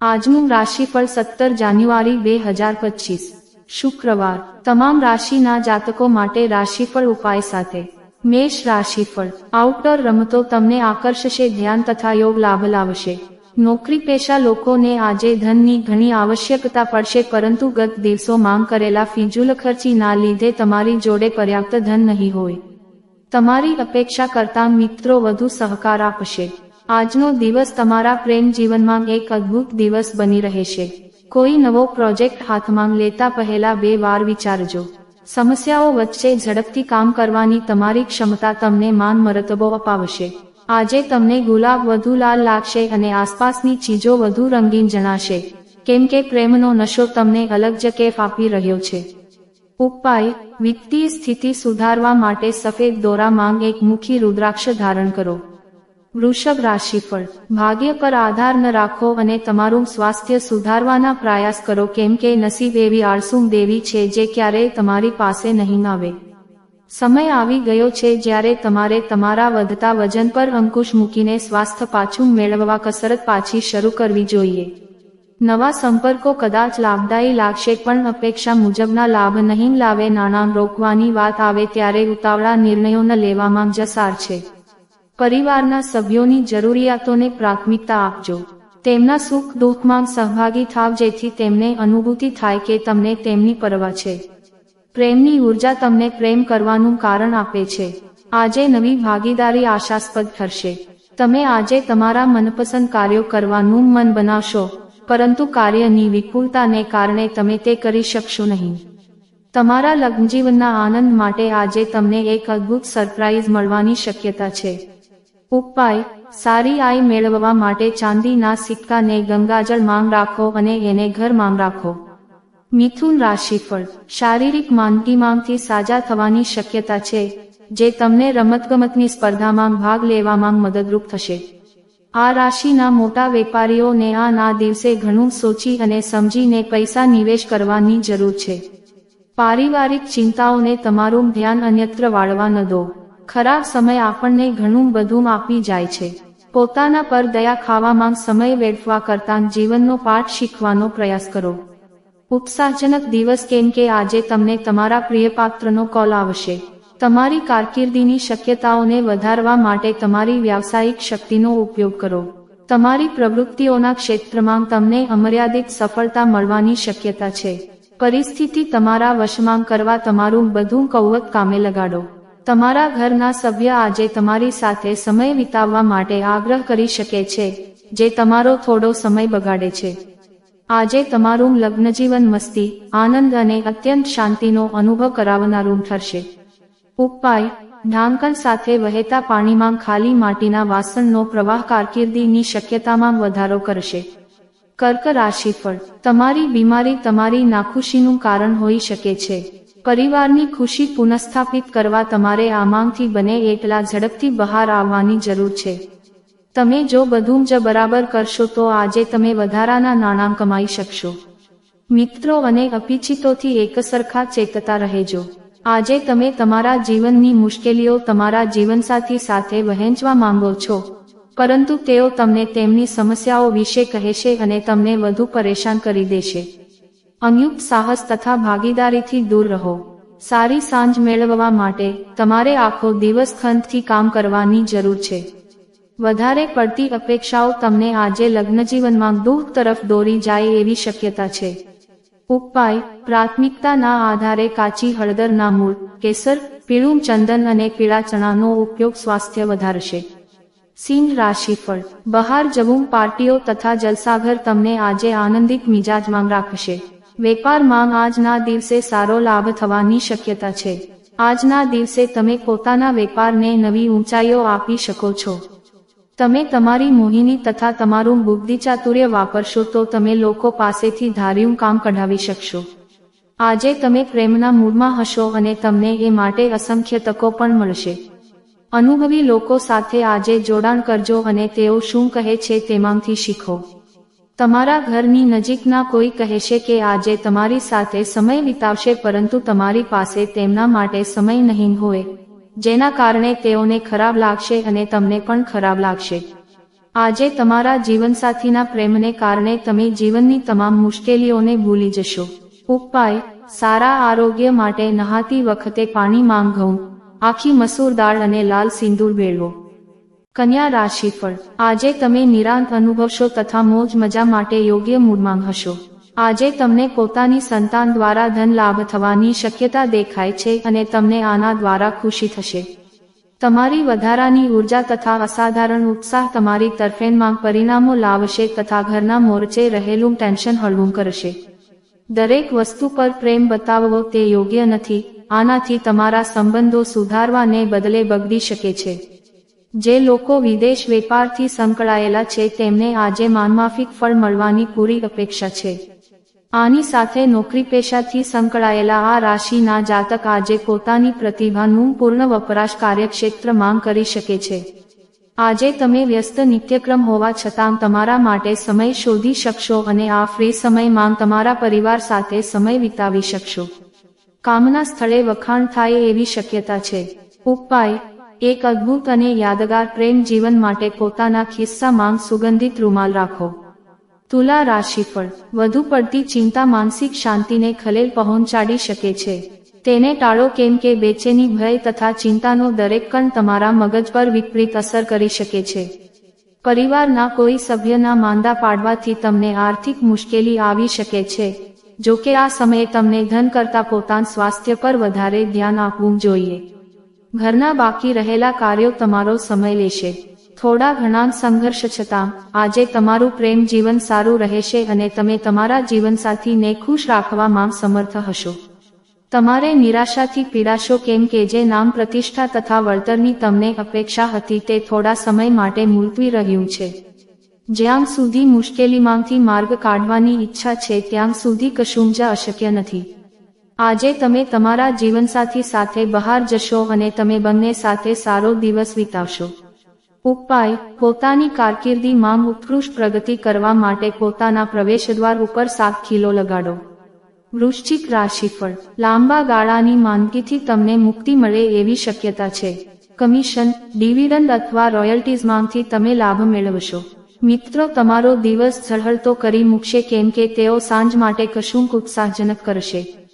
આજનું રાશિફળ સત્તર જાન્યુઆરી બે હજાર પચીસ. શુક્રવાર. તમામ રાશિના જાતકો માટે રાશિફળ ઉપાય સાથે. મેષ રાશિફળ. આઉટડોર રમતો તમને આકર્ષશે, ધ્યાન તથા યોગ લાભ લાવશે. નોકરી પેશા લોકોને આજે ધનની ઘણી આવશ્યકતા પડશે, પરંતુ ગત દિવસો માંગ કરેલા ફિજુલ ખર્ચીના લીધે તમારી જોડે પર્યાપ્ત ધન નહીં હોય. તમારી અપેક્ષા કરતા મિત્રો વધુ સહકાર આપશે. આજનો દિવસ તમારા પ્રેમ જીવનમાં એક અદ્ભુત દિવસ બની રહેશે. કોઈ નવો પ્રોજેક્ટ હાથમાં લેતા પહેલા બે વાર વિચારજો. સમસ્યાઓ વચ્ચે ઝડપથી કામ કરવાની તમારી ક્ષમતા તમને માન મરતબો અપાવશે. આજે તમને ગુલાબ વધુ લાલ લાગશે અને આસપાસની ચીજો વધુ રંગીન જણાશે. કેમ કે પ્રેમનો નશો તમને અલગ જ કેફ આપી રહ્યો છે. ઉપાય, વિત્તીય સ્થિતિ સુધારવા માટે સફેદ દોરા માંગ એક મુખી રુદ્રાક્ષ ધારણ કરો. વૃષભ રાશિફળ. ભાગ્ય પર આધાર ન રાખો અને તમારું સ્વાસ્થ્ય સુધારવાના પ્રયાસ કરો. કેમ કે નસીબ એવી આળસુમ દેવી છે જે ક્યારેય તમારી પાસે નહીં આવે. સમય આવી ગયો છે જ્યારે તમારે તમારા વધતા વજન પર અંકુશ મૂકીને સ્વાસ્થ્ય પાછું મેળવવા કસરત પાછી શરૂ કરવી જોઈએ. નવા સંપર્કો કદાચ લાભદાયી લાગશે, પણ અપેક્ષા મુજબના લાભ નહીં લાવે. નાણાં રોકવાની વાત આવે ત્યારે ઉતાવળા નિર્ણયો ન લેવામાં જસાર છે. પરિવારના સભ્યોની જરૂરિયાતોને પ્રાથમિકતા આપજો. તેમના સુખ દુઃખમાં સહભાગી થાવ જેથી તેમને અનુભૂતિ થાય કે તમને તેમની પરવા છે. પ્રેમની ઊર્જા તમને પ્રેમ કરવાનું કારણ આપે છે. આજે નવી ભાગીદારી આશાસ્પદ ઠરશે તમે આજે તમારા મનપસંદ કાર્યો કરવાનું મન બનાવશો, પરંતુ કાર્યની વિપુલતાને કારણે તમે તે કરી શકશો નહીં. તમારા લગ્નજીવનના આનંદ માટે આજે તમને એક અદ્ભુત સરપ્રાઇઝ મળવાની શક્યતા છે. ઉપાય, સારી આય મેળવવા માટે ચાંદીના સિક્કાને ગંગાજળ માંગ રાખો અને એને ઘર માંગ રાખો. મિથુન રાશિફળ, શારીરિક માંદગીમાંથી સાજા થવાની શક્યતા છે, જે તમને રમતગમતની સ્પર્ધામાં ભાગ લેવામાં મદદરૂપ થશે. આ રાશિના મોટા વેપારીઓને આ ના દિવસે ઘણું સોચી અને સમજીને પૈસા નિવેશ કરવાની જરૂર છે. પારિવારિક ચિંતાઓને તમારું ધ્યાન અન્યત્ર વાળવા ન દો. ખરાબ સમય આપણને ઘણું બધું આપી જાય છે. પોતાના પર દયા ખાવામાં સમય વેડફવા કરતાં જીવનનો પાઠ શીખવાનો પ્રયાસ કરો. ઉત્સાહજનક દિવસ કેમ કે આજે તમને તમારા પ્રિય પાત્રનો કોલ આવશે. તમારી કારકિર્દીની શક્યતાઓને વધારવા માટે તમારી વ્યાવસાયિક શક્તિનો ઉપયોગ કરો. તમારી પ્રવૃત્તિઓના ક્ષેત્રમાં તમને અમર્યાદિત સફળતા મળવાની શક્યતા છે. પરિસ્થિતિ તમારા વશમાં કરવા તમારું બધું કૌવત કામે લગાડો. તમારા ઘરના સભ્ય આજે તમારી સાથે સમય વિતાવવા માટે આગ્રહ કરી શકે છે, જે તમારો થોડો સમય બગાડે છે. આજે તમારું લગ્નજીવન મસ્તી, આનંદ અને અત્યંત શાંતિનો અનુભવ કરાવનારું ઠરશે. ઉપાય, ઢાંકણ સાથે વહેતા પાણીમાં ખાલી માટીના વાસણનો પ્રવાહ કારકિર્દીની શક્યતામાં વધારો કરશે. કર્ક રાશિફળ, તમારી બીમારી તમારી નાખુશીનું કારણ હોઈ શકે છે. પરિવારની ખુશી પુનઃસ્થાપિત કરવા તમારે આમાંગથી બને એટલા ઝડપથી બહાર આવવાની જરૂર છે. તમે જો બધું જ બરાબર કરશો તો આજે તમે વધારાના નાણાં કમાઈ શકશો. મિત્રો અને અપિચિતોથી એકસરખા ચેતતા રહેજો. આજે તમે તમારા જીવનની મુશ્કેલીઓ તમારા જીવનસાથી સાથે વહેંચવા માંગો છો. પરંતુ તેઓ તમને તેમની સમસ્યાઓ વિશે કહેશે અને તમને વધુ પરેશાન કરી દેશે. અન્યુક્ત સાહસ તથા ભાગીદારીથી દૂર રહો. સારી સાંજ મેળવવા માટે તમારે આખો દિવસ ખંતથી કામ કરવાની જરૂર છે. વધારે પડતી અપેક્ષાઓ તમને આજે લગ્નજીવનમાં દુઃખ તરફ દોરી જાય એવી શક્યતા છે. ઉપાય, પ્રાથમિકતાના આધારે કાચી હળદરના મૂળ, કેસર, પીળું ચંદન અને પીળા ચણાનો ઉપયોગ સ્વાસ્થ્ય વધારશે. સિંહ રાશિફળ, બહાર જવું, પાર્ટીઓ તથા જલસાઘર તમને આજે આનંદિત મિજાજમાં રાખશે. વેપારમાં આજના દિવસે સારો લાભ થવાની શક્યતા છે. આજના દિવસે તમે પોતાના વેપારને નવી ઊંચાઈઓ આપી શકો છો. તમે તમારી મોહિની તથા તમારું બુદ્ધિ ચાતુર્ય વાપરશો તો તમે લોકો પાસેથી ધાર્યું કામ કઢાવી શકશો. આજે તમે પ્રેમના મૂડમાં હશો અને તમને એ માટે અસંખ્ય તકો પણ મળશે. અનુભવી લોકો સાથે આજે જોડાણ કરજો અને તેઓ શું કહે છે તેમાંથી શીખો. તમારા ઘરની નજીકના કોઈ કહેશે કે આજે તમારી સાથે સમય વિતાવશે પરંતુ તમારી પાસે તેમના માટે સમય નહીં હોય, જેના કારણે તેઓને ખરાબ લાગશે અને તમને પણ ખરાબ લાગશે. આજે તમારા જીવનસાથીના પ્રેમને કારણે તમે જીવનની તમામ મુશ્કેલીઓને ભૂલી જશો. ઉપાય, સારા આરોગ્ય માટે નહાતી વખતે પાણી ઘઉં આખી મસૂર દાળ અને લાલ સિંદૂર ભેળવો. કન્યા રાશિફળ. આજે તમે નિરાંત અનુભવશો તથા મોજ મજા માટે યોગ્ય મૂડમાં હશો. આજે તમને પોતાની સંતાન દ્વારા ધન લાભ થવાની શક્યતા દેખાય છે અને તમને આના દ્વારા ખુશી થશે. તમારી વધારાની ઊર્જા તથા અસાધારણ ઉત્સાહ તમારી તરફેણમાં પરિણામો લાવશે તથા ઘરના મોરચે રહેલું ટેન્શન હળવું કરશે. દરેક વસ્તુ પર પ્રેમ બતાવવો તે યોગ્ય નથી. આનાથી તમારા સંબંધો સુધારવાને બદલે બગડી શકે છે. જે લોકો વિદેશ વેપારથી સંકળાયેલા છે તેમને આજે માનમાફિક ફળ મળવાની પૂરી અપેક્ષા છે. આની સાથે નોકરી પેશાથી સંકળાયેલા આ રાશિના જાતક આજે પોતાની પ્રતિભાનું પૂર્ણ વપરાશ કાર્યક્ષેત્ર માંગ કરી શકે છે. આજે તમે વ્યસ્ત નિત્યક્રમ હોવા છતાં તમારા માટે સમય શોધી શકશો અને આ ફ્રી સમયમાં તમારા પરિવાર સાથે સમય વિતાવી શકશો. કામના સ્થળે વખાણ થાય એવી શક્યતા છે. ઉપાય એક અદ્ભુત અને યાદગાર પ્રેમ જીવન માટે પોતાના ખિસ્સામાં સુગંધિત રૂમાલ રાખો. તુલા રાશિફળ. વધુ પડતી ચિંતા માનસિક શાંતિને ખલેલ પહોંચાડી શકે છે. તેને ટાળો કેમ કે બેચેની ભય તથા ચિંતાનો દરેક કણ તમારા મગજ પર વિપરીત અસર કરી શકે છે. પરિવારના કોઈ સભ્યના માંદા પાડવાથી તમને આર્થિક મુશ્કેલી આવી શકે છે. જો કે આ સમયે તમને ધન કરતા પોતાના સ્વાસ્થ્ય પર વધારે ધ્યાન આપવું જોઈએ. ઘરના બાકી રહેલા કાર્યો તમારો સમય લેશે. થોડા ઘણા સંઘર્ષ છતાં, આજે તમારું પ્રેમ જીવન સારું રહેશે અને તમે તમારા જીવનસાથીને ખુશ રાખવામાં સમર્થ હશો. તમારે નિરાશાથી પીડાશો કેમ કે જે નામ પ્રતિષ્ઠા તથા વળતરની તમને અપેક્ષા હતી તે થોડા સમય માટે મુલતવી રહ્યું છે. જ્યાં સુધી મુશ્કેલીમાંથી માર્ગ કાઢવાની ઈચ્છા છે, ત્યાં સુધી કશું જ અશક્ય નથી. આજે તમે તમારા જીવનસાથી સાથે બહાર જશો અને તમે બંને સાથે સારો દિવસ વિતાવશો. ઉપાય, પોતાની કારકિર્દી માંગ ઉત્કૃષ્ટ પ્રગતિ કરવા માટે પોતાના પ્રવેશદ્વાર ઉપર સાત કિલો લગાડો. વૃશ્ચિક રાશિફળ, લાંબા ગાળાની માંદગીથી તમને મુક્તિ મળે એવી શક્યતા છે. કમિશન, ડિવિડન્ડ અથવા રોયલ્ટીઝમાંથી તમે લાભ મેળવશો. મિત્રો, તમારો દિવસ ઝળહળતો કરી મૂકશે કેમ કે તેઓ સાંજ માટે કશુંક ઉત્સાહજનક કરશે.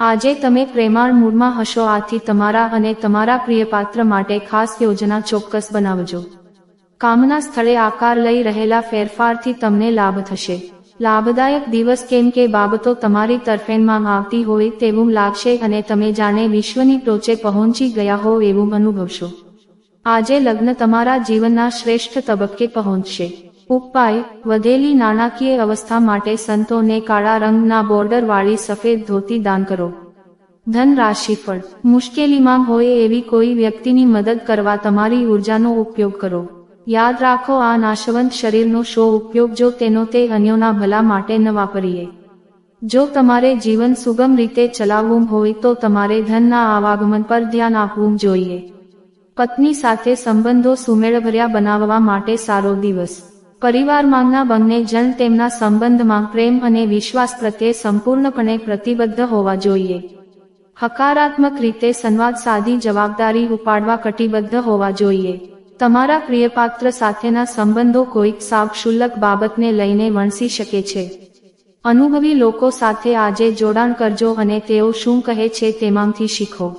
આજે તમે પ્રેમાળ મૂડમાં હશો, આથી તમારા અને તમારા પ્રિયપાત્ર માટે ખાસ યોજના ચોક્કસ બનાવજો. કામના સ્થળે આકાર લઈ રહેલા ફેરફારથી તમને લાભ થશે. લાભદાયક દિવસ કેમ કે બાબતો તમારી તરફેણમાં આવતી હોય તેવું લાગશે અને તમે જાણે વિશ્વની ટોચે પહોંચી ગયા હો એવું અનુભવશો. આજે લગ્ન તમારા જીવનના શ્રેષ્ઠ તબક્કે પહોંચશે. ઉપાય, વધેલી નાણાકીય અવસ્થા માટે સંતોને કાળા રંગના બોર્ડર વાળી સફેદ ધોતી દાન કરો. ધન રાશિફળ મુશ્કેલીમાં હોય એવી કોઈ વ્યક્તિની મદદ કરવા તમારી ઉર્જાનો ઉપયોગ કરો. યાદ રાખો આ નાશવંત શરીરનો શો ઉપયોગ જો તેનો તે અન્યોના ભલા માટે ન વાપરીએ. જો તમારે જીવન સુગમ રીતે ચલાવવું હોય તો તમારે ધનના આવાગમન પર ધ્યાન આપવું જોઈએ. પત્ની સાથે સંબંધો સુમેળભર્યા બનાવવા માટે સારો દિવસ. પરિવારમાંના બંને જણ તેમના સંબંધમાં પ્રેમ અને વિશ્વાસ પ્રત્યે સંપૂર્ણપણે પ્રતિબદ્ધ હોવા જોઈએ. હકારાત્મક રીતે સંવાદ સાધી જવાબદારી ઉપાડવા કટિબદ્ધ હોવા જોઈએ. તમારા પ્રિયપાત્ર સાથેના સંબંધો કોઈક સાવ ક્ષુલ્લક બાબતને લઈને વણસી શકે છે. અનુભવી લોકો સાથે આજે જોડાણ કરજો અને તેઓ શું કહે છે તેમાંથી શીખો.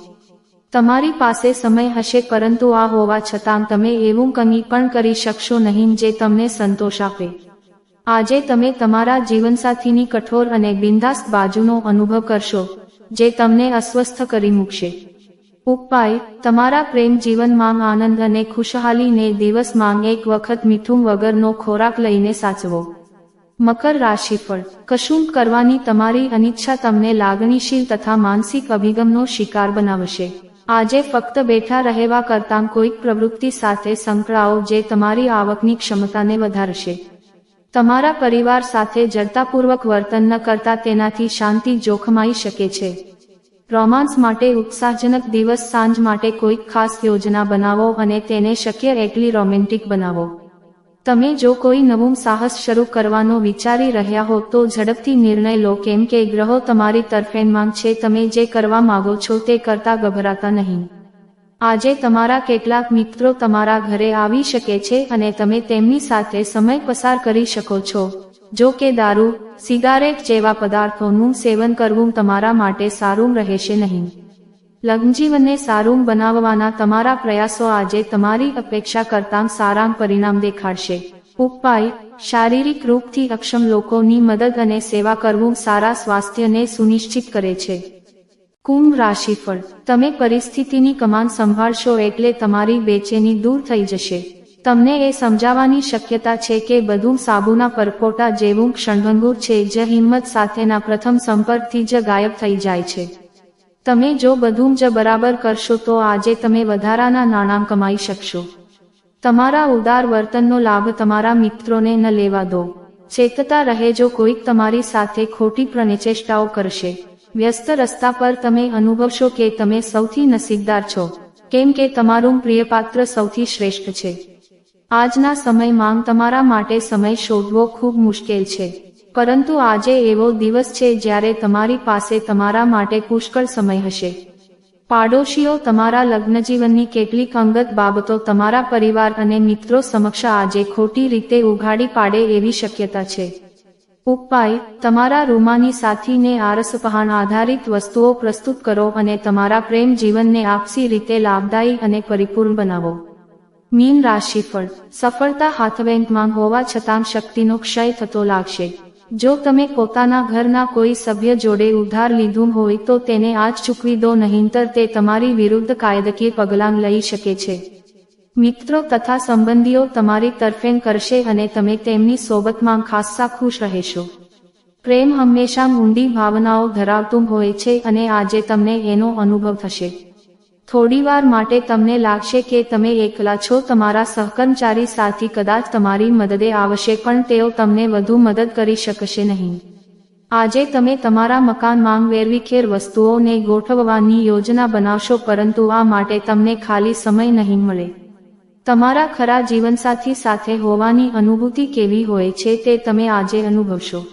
તમારી પાસે સમય હશે પરંતુ આ હોવા છતાં તમે એવું કંઈ પણ કરી શકશો નહીં જે તમને સંતોષ આપે. આજે તમે તમારા જીવનસાથીની કઠોર અને બિંદાસ્ત બાજુનો અનુભવ કરશો, જે તમને અસ્વસ્થ કરી મૂકશે. ઉપાય, તમારા પ્રેમ જીવનમાં આનંદ અને ખુશહાલીને દિવસમાં એક વખત મીઠું વગરનો ખોરાક લઈને સાચવો. મકર રાશિફળ કશું કરવાની તમારી અનિચ્છા તમને લાગણીશીલ તથા માનસિક અભિગમનો શિકાર બનાવશે. આજે ફક્ત બેઠા રહેવા કરતાં કોઈક પ્રવૃત્તિ સાથે સંકળાઓ જે તમારી આવકની ક્ષમતાને વધારશે. તમારા પરિવાર સાથે જડતાપૂર્વક વર્તન ન કરતા તેનાથી શાંતિ જોખમાઈ શકે છે. રોમાન્સ માટે ઉત્સાહજનક દિવસ સાંજ માટે કોઈક ખાસ યોજના બનાવો અને તેને શક્ય એટલી રોમેન્ટિક બનાવો. તમે જો કોઈ નવું સાહસ શરૂ કરવાનો વિચારી રહ્યા હો, તો ઝડપથી નિર્ણય લો કેમ કે ગ્રહો તમારી તરફેણમાં છે, તમે જે કરવા માંગો છો તે કરતા ગભરાતા નહીં. આજે તમારા કેટલાક મિત્રો તમારા ઘરે આવી શકે છે અને તમે તેમની સાથે સમય પસાર કરી શકો છો. જો કે દારૂ, સિગારેટ જેવા પદાર્થોનું સેવન કરવું તમારા માટે સારું રહેશે નહીં. લગ્નજીવનને સારું બનાવવાના તમારા પ્રયાસો આજે તમારી અપેક્ષા કરતાં સારાં પરિણામ દેખાડશે. ઉપાય, શારીરિક રૂપથી અક્ષમ લોકોની મદદ અને સેવા કરવું સારા સ્વાસ્થ્યને સુનિશ્ચિત કરે છે. કુંભ રાશિફળ, તમે પરિસ્થિતિની કમાન સંભાળશો એટલે તમારી બેચેની દૂર થઈ જશે. તમને એ સમજાવવાની શક્યતા છે કે બધું સાબુના પરપોટા જેવું ક્ષણભંગુર છે જ હિંમત સાથેના પ્રથમ સંપર્કથી જ ગાયબ થઈ જાય છે. તમે જો બધું જ બરાબર કરશો તો આજે તમે વધારાના નાણાં કમાઈ શકશો. તમારા ઉદાર વર્તનનો લાભ તમારા મિત્રોને ન લેવા દો. ચેતતા રહેજો કોઈક તમારી સાથે ખોટી પ્રનિચેષ્ટાઓ કરશે. વ્યસ્ત રસ્તા પર તમે અનુભવશો કે તમે સૌથી નસીબદાર છો. કેમ કે તમારું પ્રિયપાત્ર સૌથી શ્રેષ્ઠ છે. આજના સમયમાં તમારા માટે સમય શોધવો ખૂબ મુશ્કેલ છે. પરંતુ આજે એવો દિવસ છે જ્યારે તમારી પાસે તમારા માટે પુષ્કળ સમય હશે. પાડોશીઓ તમારા લગ્નજીવનની કેટલીક અંગત બાબતો તમારા પરિવાર અને મિત્રો સમક્ષ આજે ખોટી રીતે ઉઘાડી પાડે એવી શક્યતા છે. ઉપાય, તમારા રૂમાની સાથીને આરસપહાણ આધારિત વસ્તુઓ પ્રસ્તુત કરો અને તમારા પ્રેમ જીવનને આપસી રીતે લાભદાયી અને પરિપૂર્ણ બનાવો. મીન રાશિફળ, સફળતા હાથવેંકમાં હોવા છતાં શક્તિનો ક્ષય થતો લાગશે. જો તમે પોતાના ઘરના કોઈ સભ્ય જોડે ઉધાર લીધું હોય તો તેને આજ ચૂકવી દો, નહીંતર તે તમારી વિરુદ્ધ કાયદકીય પગલાં લઈ શકે છે. મિત્રો, તથા સંબંધીઓ તમારી તરફેણ કરશે અને તમે તેમની સોબતમાં ખાસ્સા ખુશ રહેશો. પ્રેમ હંમેશા ઊંડી ભાવનાઓ ધરાવતું હોય છે અને આજે તમને એનો અનુભવ થશે. થોડીવાર માટે તમને લાગશે કે તમે એકલા છો, તમારા સહકર્મચારી સાથી કદાચ તમારી મદદે આવશે, પણ તેઓ તમને વધુ મદદ કરી શકશે નહીં. આજે તમે તમારા મકાનમાં વેરવિખેર વસ્તુઓને ગોઠવવાની યોજના બનાવશો, પરંતુ આ માટે તમને ખાલી સમય નહીં મળે. તમારા ખરા જીવનસાથી સાથે હોવાની અનુભૂતિ કેવી હોય છે તે તમે આજે અનુભવશો.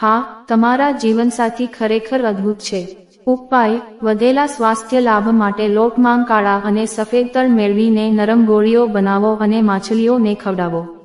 હા, તમારા જીવનસાથી ખરેખર અદ્ભુત છે. ઉપાય, વધેલા સ્વાસ્થ્ય લાભ માટે લોટમાં કાળા અને સફેદ તલ મેળવીને નરમ ગોળીઓ બનાવો અને માછલીઓને ખવડાવો.